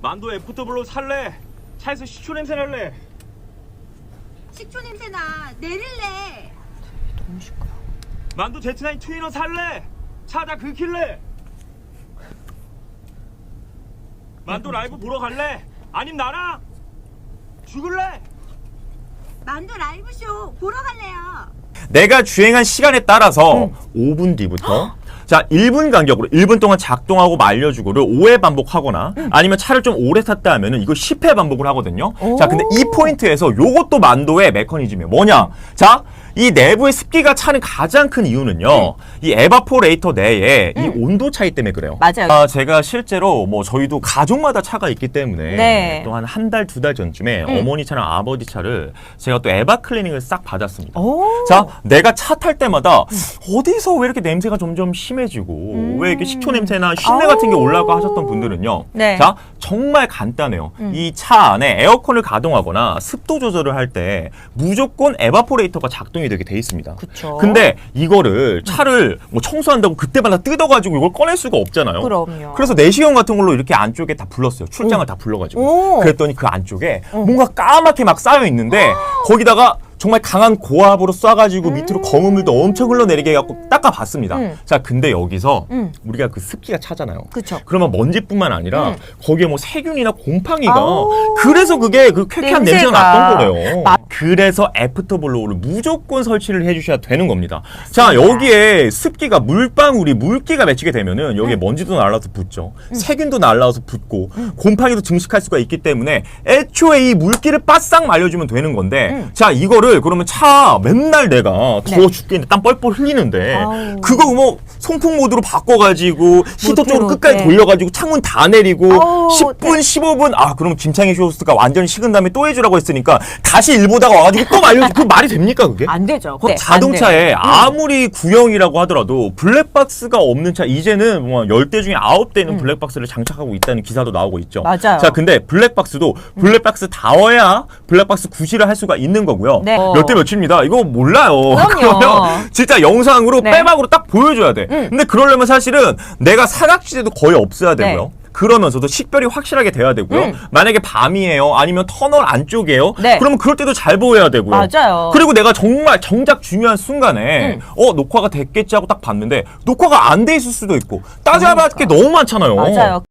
만두 애프터블로 살래? 차에서 식초 냄새 날래? 식초 냄새나 내릴래. 너무 시끄러. 만두 제트나인 트위너 살래? 차다 긁힐래? 만두 라이브 보러 갈래? 아님 나랑? 죽을래? 만두 라이브 쇼 보러 갈래요. 내가 주행한 시간에 따라서 5분 뒤부터 자 1분 간격으로 1분 동안 작동하고 말려주고를 5회 반복하거나 아니면 차를 좀 오래 탔다 하면은 이거 10회 반복을 하거든요. 자 근데 이 포인트에서 요것도 만도의 메커니즘이에요. 뭐냐? 자 이 내부의 습기가 차는 가장 큰 이유는요. 이 에바포레이터 내에 이 온도 차이 때문에 그래요. 맞아요. 아, 제가 실제로 뭐 저희도 가족마다 차가 있기 때문에 네. 또 한 한 달 두 달 전쯤에 어머니 차랑 아버지 차를 제가 또 에바 클리닝을 싹 받았습니다. 오. 자, 내가 차 탈 때마다 어디서 왜 이렇게 냄새가 점점 심해지고 왜 이렇게 식초 냄새나 쉰내 같은 게. 올라가 하셨던 분들은요. 네. 자, 정말 간단해요. 이 차 안에 에어컨을 가동하거나 습도 조절을 할 때 무조건 에바포레이터가 작동이 되게 돼 있습니다. 그쵸. 근데 이거를 차를 뭐 청소한다고 그때마다 뜯어가지고 이걸 꺼낼 수가 없잖아요. 그럼요. 그래서 내시경 같은 걸로 이렇게 안쪽에 다 불렀어요. 출장을 다 불러가지고. 오. 그랬더니 그 안쪽에 뭔가 까맣게 막 쌓여 있는데 거기다가 정말 강한 고압으로 쏴가지고 밑으로 검은 물도 엄청 흘러내리게 해갖고 닦아봤습니다. 음. 자, 근데 여기서 음. 우리가 그 습기가 차잖아요. 그쵸. 그러면 먼지뿐만 아니라 음. 거기에 뭐 세균이나 곰팡이가 아우. 그래서 그게 그 쾌쾌한 냄새가, 냄새가. 났던 거예요. 마- 그래서 애프터 블로우를 무조건 설치를 해주셔야 되는 겁니다. 자 여기에 습기가 물방울이 물기가 맺히게 되면은 여기에 음. 먼지도 날라와서 붙죠. 세균도 날라와서 붙고 곰팡이도 증식할 수가 있기 때문에 애초에 이 물기를 바싹 말려주면 되는 건데 음. 자 이거를 그러면 차 맨날 내가 더워 네. 죽겠는데 땀 뻘뻘 흘리는데 아우. 그거 뭐 송풍 모드로 바꿔가지고 히터 쪽으로 끝까지 네. 돌려가지고 창문 다 내리고 아우, 10분 네. 15분 아 그럼 김창희 쇼호스트가 완전히 식은 다음에 또 해주라고 했으니까 다시 일 보다가 와가지고 또 말려주 그 말이 됩니까 그게? 안 되죠. 그 네, 자동차에 안 돼요. 아무리 구형이라고 하더라도 블랙박스가 없는 차 이제는 뭐 10대 중에 9대는 블랙박스를 장착하고 있다는 기사도 나오고 있죠. 음. 맞아요. 자, 근데 블랙박스도 블랙박스 다워야 블랙박스 구시를 할 수가 있는 거고요. 네. 몇 대 몇입니다. 이거 몰라요. 그럼요. 그러면 진짜 영상으로 네. 빼박으로 딱 보여줘야 돼. 음. 근데 그러려면 사실은 내가 사각지대도 거의 없어야 되고요. 네. 그러면서도 식별이 확실하게 돼야 되고요. 음. 만약에 밤이에요, 아니면 터널 안쪽이에요. 네. 그러면 그럴 때도 잘 보여야 되고요. 맞아요. 그리고 내가 정말 정작 중요한 순간에 음. 어 녹화가 됐겠지 하고 딱 봤는데 녹화가 안 돼 있을 수도 있고 따져봐야 게 너무 많잖아요. 맞아요.